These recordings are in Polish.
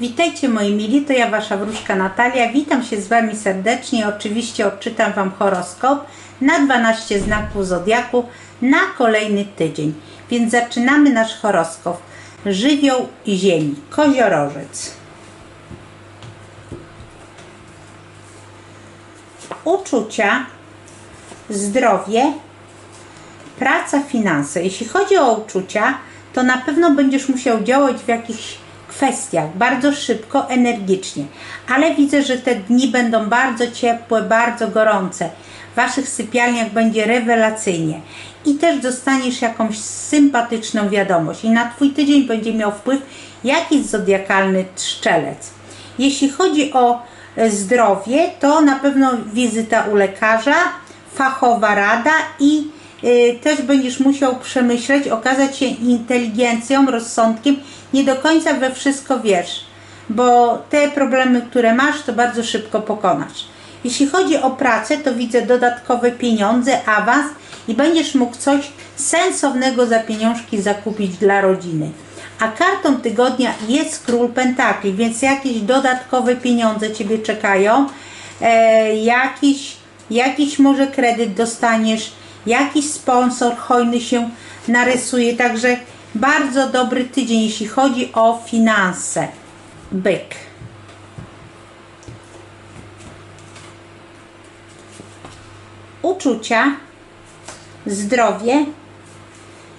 Witajcie moi mili, to ja Wasza wróżka Natalia. Witam się z Wami serdecznie. Oczywiście odczytam Wam horoskop na 12 znaków Zodiaku na kolejny tydzień. Więc zaczynamy nasz horoskop. Żywioł ziemi. Koziorożec. Uczucia, zdrowie, praca, finanse. Jeśli chodzi o uczucia, to na pewno będziesz musiał działać w jakichś kwestiach bardzo szybko, energicznie. Ale widzę, że te dni będą bardzo ciepłe, bardzo gorące. W Waszych sypialniach będzie rewelacyjnie. I też dostaniesz jakąś sympatyczną wiadomość. I na Twój tydzień będzie miał wpływ jakiś zodiakalny strzelec. Jeśli chodzi o e, zdrowie, to na pewno wizyta u lekarza, fachowa rada i też będziesz musiał przemyśleć, okazać się inteligencją, rozsądkiem, nie do końca we wszystko wiesz, bo te problemy, które masz, to bardzo szybko pokonasz. Jeśli chodzi o pracę, to widzę dodatkowe pieniądze, awans i będziesz mógł coś sensownego za pieniążki zakupić dla rodziny. A kartą tygodnia jest król pentakli, więc jakieś dodatkowe pieniądze Ciebie czekają, e, jakiś, jakiś może kredyt dostaniesz, jakiś sponsor hojny się narysuje, także bardzo dobry tydzień, jeśli chodzi o finanse. Byk. Uczucia, zdrowie,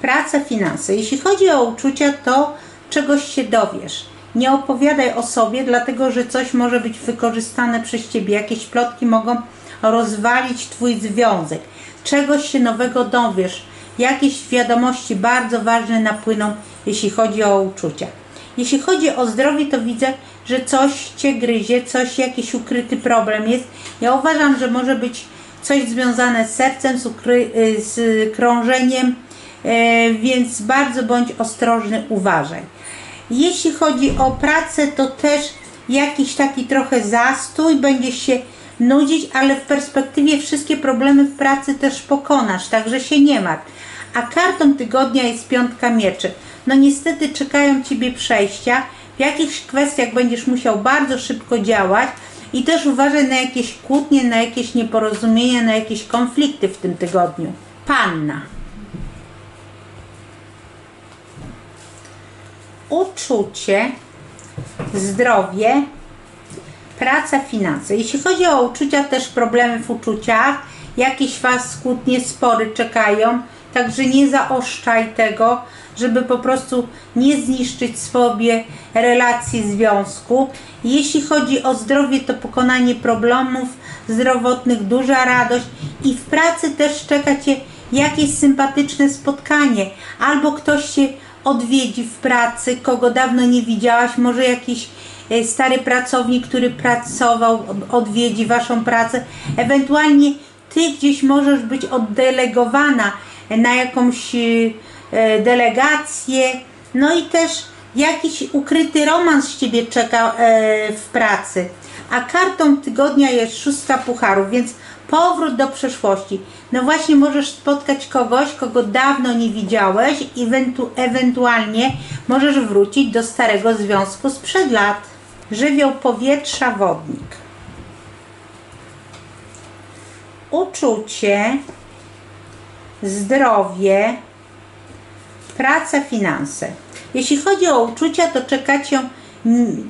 praca, finanse. Jeśli chodzi o uczucia, to czegoś się dowiesz. Nie opowiadaj o sobie, dlatego że coś może być wykorzystane przez ciebie. Jakieś plotki mogą rozwalić twój związek. Czegoś się nowego dowiesz. Jakieś wiadomości bardzo ważne napłyną, jeśli chodzi o uczucia. Jeśli chodzi o zdrowie, to widzę, że coś cię gryzie, coś, jakiś ukryty problem jest. Ja uważam, że może być coś związane z sercem, z, z krążeniem, e, więc bardzo bądź ostrożny, uważaj. Jeśli chodzi o pracę, to też jakiś taki trochę zastój, będziesz się nudzić, ale w perspektywie wszystkie problemy w pracy też pokonasz, także się nie martw. A kartą tygodnia jest piątka mieczy. No niestety czekają Ciebie przejścia, w jakichś kwestiach będziesz musiał bardzo szybko działać i też uważaj na jakieś kłótnie, na jakieś nieporozumienia, na jakieś konflikty w tym tygodniu. Panna. Uczucie, zdrowie, praca, finanse. Jeśli chodzi o uczucia, też problemy w uczuciach, jakieś Was kłótnie, spory czekają, także nie zaoszczaj tego, żeby po prostu nie zniszczyć sobie relacji związku. Jeśli chodzi o zdrowie, to pokonanie problemów zdrowotnych, duża radość i w pracy też czeka Cię jakieś sympatyczne spotkanie, albo ktoś Cię odwiedzi w pracy, kogo dawno nie widziałaś, może jakiś stary pracownik, który pracował, odwiedzi Waszą pracę, ewentualnie Ty gdzieś możesz być oddelegowana na jakąś e, delegację, no i też jakiś ukryty romans z Ciebie czeka e, w pracy. A kartą tygodnia jest szóstka pucharów, więc powrót do przeszłości. No właśnie możesz spotkać kogoś, kogo dawno nie widziałeś i ewentu ewentualnie możesz wrócić do starego związku sprzed lat. Żywioł powietrza, wodnik. Uczucie, zdrowie, praca, finanse. Jeśli chodzi o uczucia, to czekacie,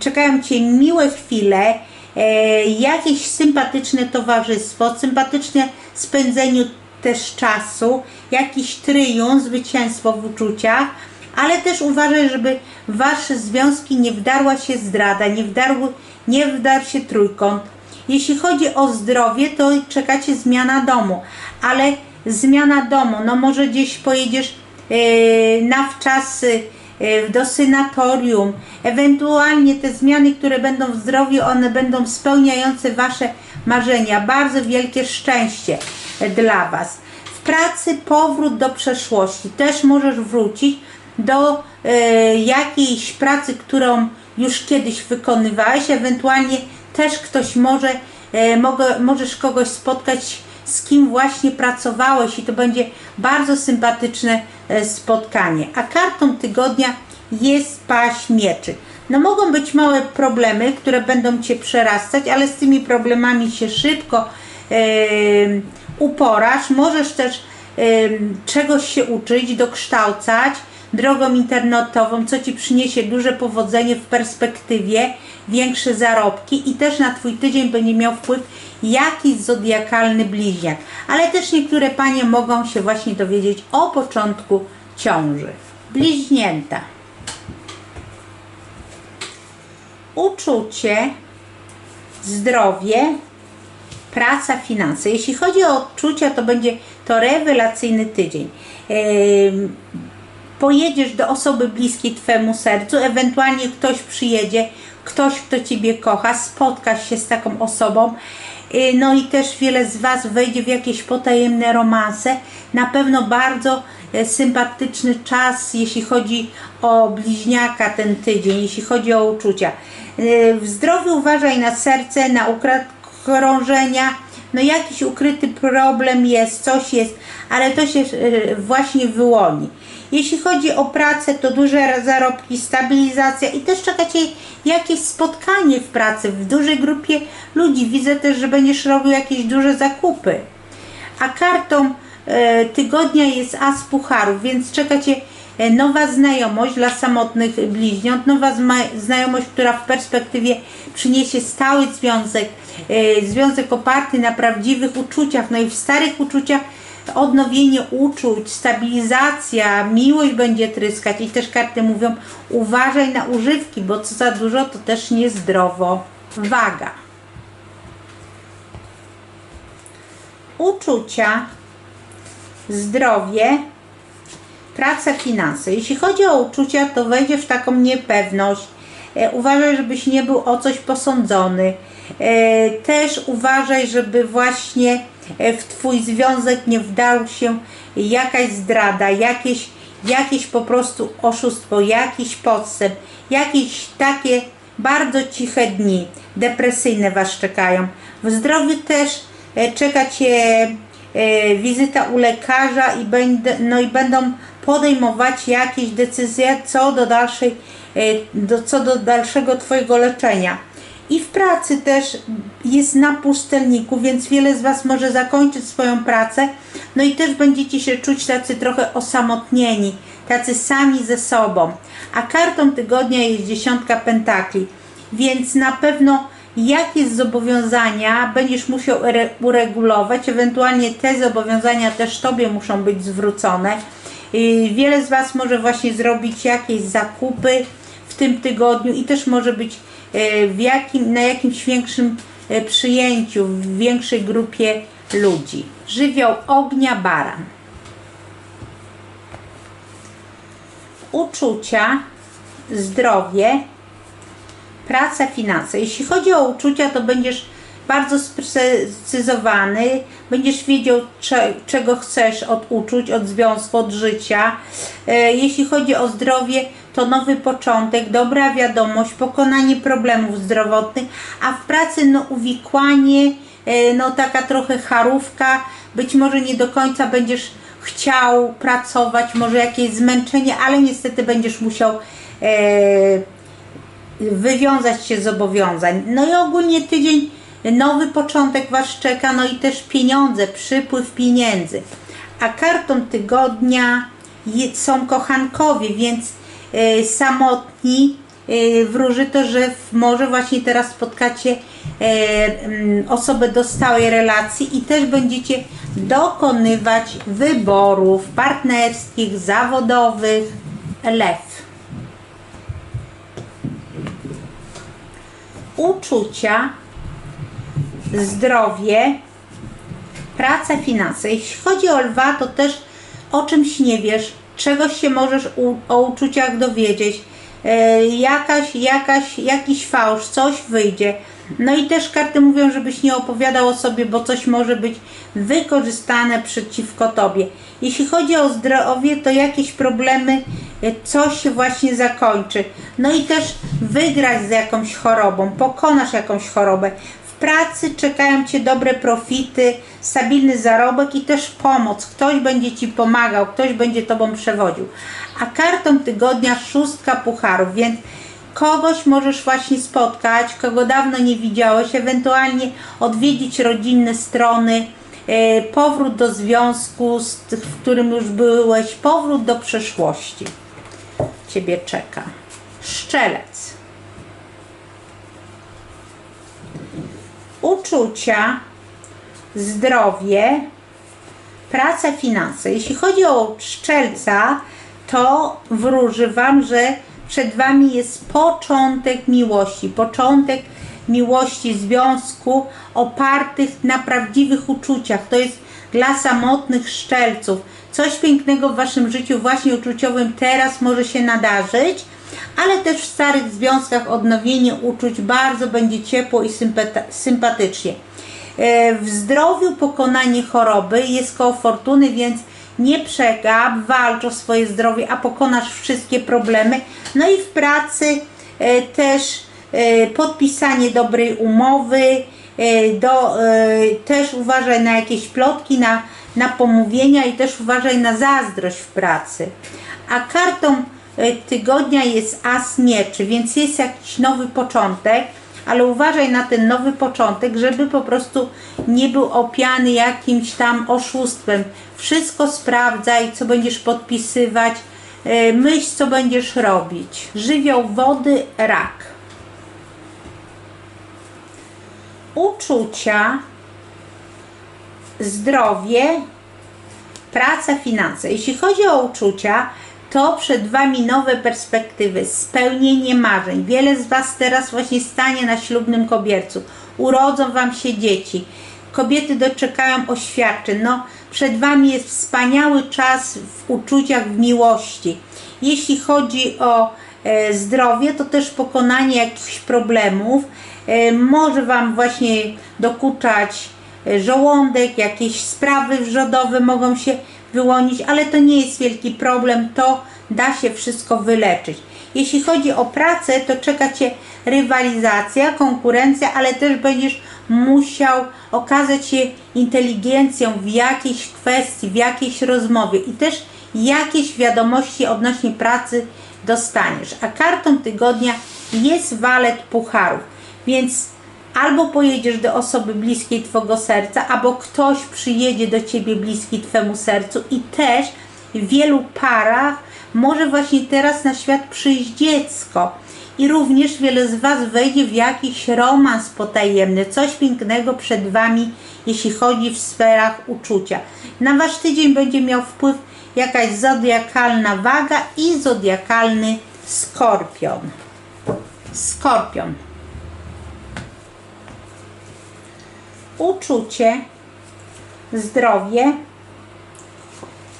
czekają Cię miłe chwile, e, jakieś sympatyczne towarzystwo, sympatyczne spędzeniu też czasu, jakiś tryumf, zwycięstwo w uczuciach, ale też uważaj, żeby w Wasze związki nie wdarła się zdrada, nie, wdarł, nie wdarł się trójkąt. Jeśli chodzi o zdrowie, to czekacie zmiana domu, ale zmiana domu, no może gdzieś pojedziesz yy, na wczasy, yy, do synatorium, ewentualnie te zmiany, które będą w zdrowiu, one będą spełniające Wasze marzenia. Bardzo wielkie szczęście dla Was. W pracy powrót do przeszłości. Też możesz wrócić do e, jakiejś pracy, którą już kiedyś wykonywałeś, ewentualnie też ktoś może, e, mogę, możesz kogoś spotkać, z kim właśnie pracowałeś i to będzie bardzo sympatyczne e, spotkanie. A kartą tygodnia jest paść mieczy. No mogą być małe problemy, które będą Cię przerastać, ale z tymi problemami się szybko em, uporasz. Możesz też em, czegoś się uczyć, dokształcać drogą internetową, co Ci przyniesie duże powodzenie w perspektywie, większe zarobki i też na Twój tydzień będzie miał wpływ jakiś zodiakalny bliźniak. Ale też niektóre panie mogą się właśnie dowiedzieć o początku ciąży. Bliźnięta. Uczucie, zdrowie, praca, finanse. Jeśli chodzi o odczucia, to będzie to rewelacyjny tydzień. Em, pojedziesz do osoby bliskiej Twemu sercu, ewentualnie ktoś przyjedzie, ktoś, kto Ciebie kocha, spotkasz się z taką osobą, Y, no i też wiele z Was wejdzie w jakieś potajemne romanse. Na pewno bardzo e, sympatyczny czas, jeśli chodzi o bliźniaka ten tydzień, jeśli chodzi o uczucia. Y, W zdrowiu uważaj na serce, na układ krążenia, no jakiś ukryty problem jest, coś jest, ale to się właśnie wyłoni. Jeśli chodzi o pracę, to duże zarobki, stabilizacja i też czekacie jakieś spotkanie w pracy w dużej grupie ludzi. Widzę też, że będziesz robił jakieś duże zakupy. A kartą e, tygodnia jest As Pucharów, więc czekacie e, nowa znajomość dla samotnych bliźniąt, nowa znajomość, która w perspektywie przyniesie stały związek, e, związek oparty na prawdziwych uczuciach, no i w starych uczuciach odnowienie uczuć, stabilizacja, miłość będzie tryskać i też karty mówią uważaj na używki, bo co za dużo to też niezdrowo. Waga. Uczucia, zdrowie, praca, finanse. Jeśli chodzi o uczucia, to wejdzie w taką niepewność. E, uważaj, żebyś nie był o coś posądzony. E, też uważaj, żeby właśnie w Twój związek nie wdał się jakaś zdrada, jakieś, jakieś po prostu oszustwo, jakiś podstęp, jakieś takie bardzo ciche dni, depresyjne Was czekają. W zdrowiu też e, czeka Cię e, wizyta u lekarza i, będę, no i będą podejmować jakieś decyzje co do dalszej, e, do, co do dalszego Twojego leczenia. I w pracy też jest na pustelniku, więc wiele z Was może zakończyć swoją pracę, no i też będziecie się czuć tacy trochę osamotnieni, tacy sami ze sobą. A kartą tygodnia jest dziesiątka pentakli, więc na pewno jakieś zobowiązania będziesz musiał ure- uregulować, ewentualnie te zobowiązania też Tobie muszą być zwrócone. Yy, Wiele z Was może właśnie zrobić jakieś zakupy tym tygodniu i też może być yy, w jakim, na jakimś większym yy, przyjęciu, w większej grupie ludzi. Żywioł ognia baran. Uczucia, zdrowie, praca, finanse. Jeśli chodzi o uczucia, to będziesz bardzo sprecyzowany, będziesz wiedział, cze, czego chcesz od uczuć, od związku, od życia. E, jeśli chodzi o zdrowie, to nowy początek, dobra wiadomość, pokonanie problemów zdrowotnych, a w pracy no uwikłanie, e, no taka trochę charówka, być może nie do końca będziesz chciał pracować, może jakieś zmęczenie, ale niestety będziesz musiał e, wywiązać się z zobowiązań. No i ogólnie tydzień, nowy początek Was czeka, no i też pieniądze, przypływ pieniędzy. A kartą tygodnia są kochankowie, więc samotni e, wróży to, że może właśnie teraz spotkacie e, osobę do stałej relacji i też będziecie dokonywać wyborów partnerskich, zawodowych. Lew. uczucia, zdrowie, praca, finanse. Jeśli chodzi o lwa, to też o czymś nie wiesz, czegoś się możesz u, o uczuciach dowiedzieć, e, jakaś, jakaś, jakiś fałsz, coś wyjdzie. No i też karty mówią, żebyś nie opowiadał o sobie, bo coś może być wykorzystane przeciwko tobie. Jeśli chodzi o zdrowie, to jakieś problemy, e, coś się właśnie zakończy. No i też wygrać z jakąś chorobą, pokonasz jakąś chorobę. Pracy czekają Cię dobre profity, stabilny zarobek i też pomoc. Ktoś będzie Ci pomagał, ktoś będzie Tobą przewodził. A kartą tygodnia szóstka pucharów, więc kogoś możesz właśnie spotkać, kogo dawno nie widziałeś, ewentualnie odwiedzić rodzinne strony, e, powrót do związku, w którym już byłeś, powrót do przeszłości. Ciebie czeka. Szczelec. Uczucia, zdrowie, praca, finanse. Jeśli chodzi o szczelca, to wróży Wam, że przed Wami jest początek miłości, początek miłości, związku opartych na prawdziwych uczuciach. To jest dla samotnych szczelców. Coś pięknego w Waszym życiu, właśnie uczuciowym, teraz może się nadarzyć, ale też w starych związkach odnowienie uczuć bardzo będzie ciepło i sympatycznie. E, W zdrowiu pokonanie choroby jest koło fortuny, więc nie przegap, walcz o swoje zdrowie, a pokonasz wszystkie problemy. No i w pracy e, też e, podpisanie dobrej umowy, do, też uważaj na jakieś plotki, na, na pomówienia i też uważaj na zazdrość w pracy. A kartą tygodnia jest as mieczy, więc jest jakiś nowy początek, ale uważaj na ten nowy początek, żeby po prostu nie był opiany jakimś tam oszustwem. Wszystko sprawdzaj, co będziesz podpisywać, e, myśl, co będziesz robić. Żywioł wody, rak. Uczucia, zdrowie, praca, finanse. Jeśli chodzi o uczucia, to przed Wami nowe perspektywy, spełnienie marzeń. Wiele z Was teraz właśnie stanie na ślubnym kobiercu. Urodzą Wam się dzieci. Kobiety doczekają oświadczeń. No, przed Wami jest wspaniały czas w uczuciach, w miłości. Jeśli chodzi o e, zdrowie, to też pokonanie jakichś problemów. E, może Wam właśnie dokuczać e, żołądek, jakieś sprawy wrzodowe mogą się wyłonić, ale to nie jest wielki problem, to da się wszystko wyleczyć. Jeśli chodzi o pracę, to czeka Cię rywalizacja, konkurencja, ale też będziesz musiał okazać się inteligencją w jakiejś kwestii, w jakiejś rozmowie i też jakieś wiadomości odnośnie pracy dostaniesz. A kartą tygodnia jest walet pucharów, więc albo pojedziesz do osoby bliskiej Twojego serca, albo ktoś przyjedzie do Ciebie bliski Twemu sercu i też w wielu parach może właśnie teraz na świat przyjść dziecko. I również wiele z Was wejdzie w jakiś romans potajemny, coś pięknego przed Wami, jeśli chodzi w sferach uczucia. Na Wasz tydzień będzie miał wpływ jakaś zodiakalna waga i zodiakalny skorpion. Skorpion. Uczucie, zdrowie,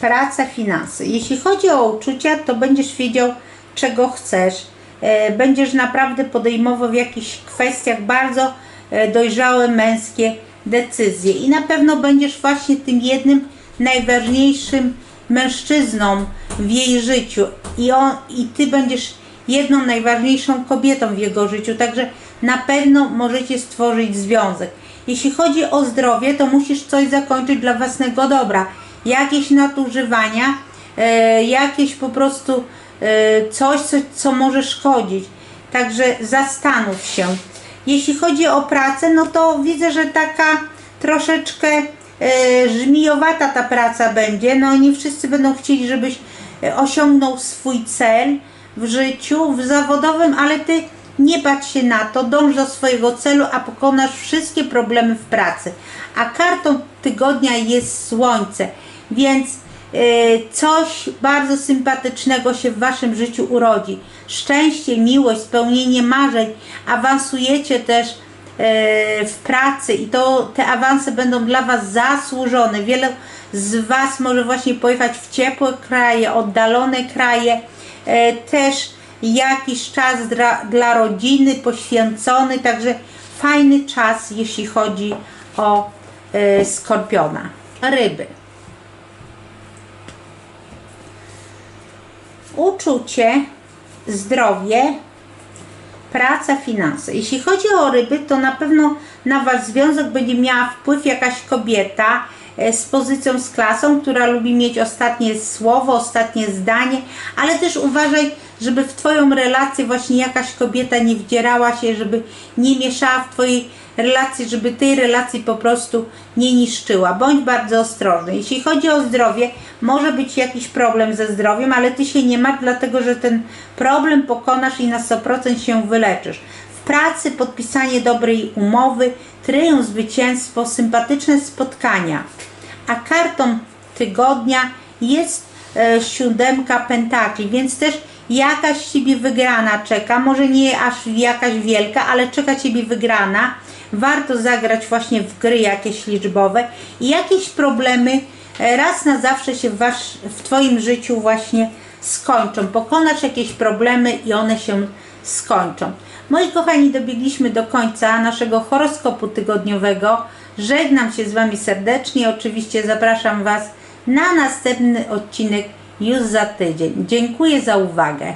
praca, finanse. Jeśli chodzi o uczucia, to będziesz wiedział, czego chcesz. E, Będziesz naprawdę podejmował w jakichś kwestiach bardzo e, dojrzałe męskie decyzje i na pewno będziesz właśnie tym jednym najważniejszym mężczyzną w jej życiu i, on, i ty będziesz jedną najważniejszą kobietą w jego życiu, także na pewno możecie stworzyć związek. Jeśli chodzi o zdrowie, to musisz coś zakończyć dla własnego dobra. Jakieś nadużywania, e, jakieś po prostu e, coś, co, co może szkodzić. Także zastanów się. Jeśli chodzi o pracę, no to widzę, że taka troszeczkę e, żmijowata ta praca będzie. No nie wszyscy będą chcieli, żebyś osiągnął swój cel w życiu, w zawodowym, ale ty nie patrz się na to, dąż do swojego celu, a pokonasz wszystkie problemy w pracy. A kartą tygodnia jest słońce, więc e, coś bardzo sympatycznego się w waszym życiu urodzi. Szczęście, miłość, spełnienie marzeń, awansujecie też e, w pracy i to te awanse będą dla Was zasłużone. Wiele z Was może właśnie pojechać w ciepłe kraje, oddalone kraje, e, też jakiś czas dla, dla rodziny poświęcony, także fajny czas, jeśli chodzi o e, skorpiona. Ryby. Uczucie, zdrowie, praca, finanse. Jeśli chodzi o ryby, to na pewno na Wasz związek będzie miała wpływ jakaś kobieta e, z pozycją, z klasą, która lubi mieć ostatnie słowo, ostatnie zdanie, ale też uważaj, żeby w Twoją relację właśnie jakaś kobieta nie wdzierała się, żeby nie mieszała w Twojej relacji, żeby tej relacji po prostu nie niszczyła. Bądź bardzo ostrożny. Jeśli chodzi o zdrowie, może być jakiś problem ze zdrowiem, ale Ty się nie martw, dlatego że ten problem pokonasz i na 100% się wyleczysz. W pracy podpisanie dobrej umowy, triumf, zwycięstwo, sympatyczne spotkania. A kartą tygodnia jest e, siódemka pentakli, więc też jakaś Ciebie wygrana czeka, może nie aż jakaś wielka, ale czeka Ciebie wygrana. Warto zagrać właśnie w gry jakieś liczbowe i jakieś problemy e, raz na zawsze się w, wasz, w Twoim życiu właśnie skończą. Pokonasz jakieś problemy i one się skończą. Moi kochani, dobiegliśmy do końca naszego horoskopu tygodniowego. Żegnam się z Wami serdecznie. Oczywiście zapraszam Was na następny odcinek już za tydzień. Dziękuję za uwagę.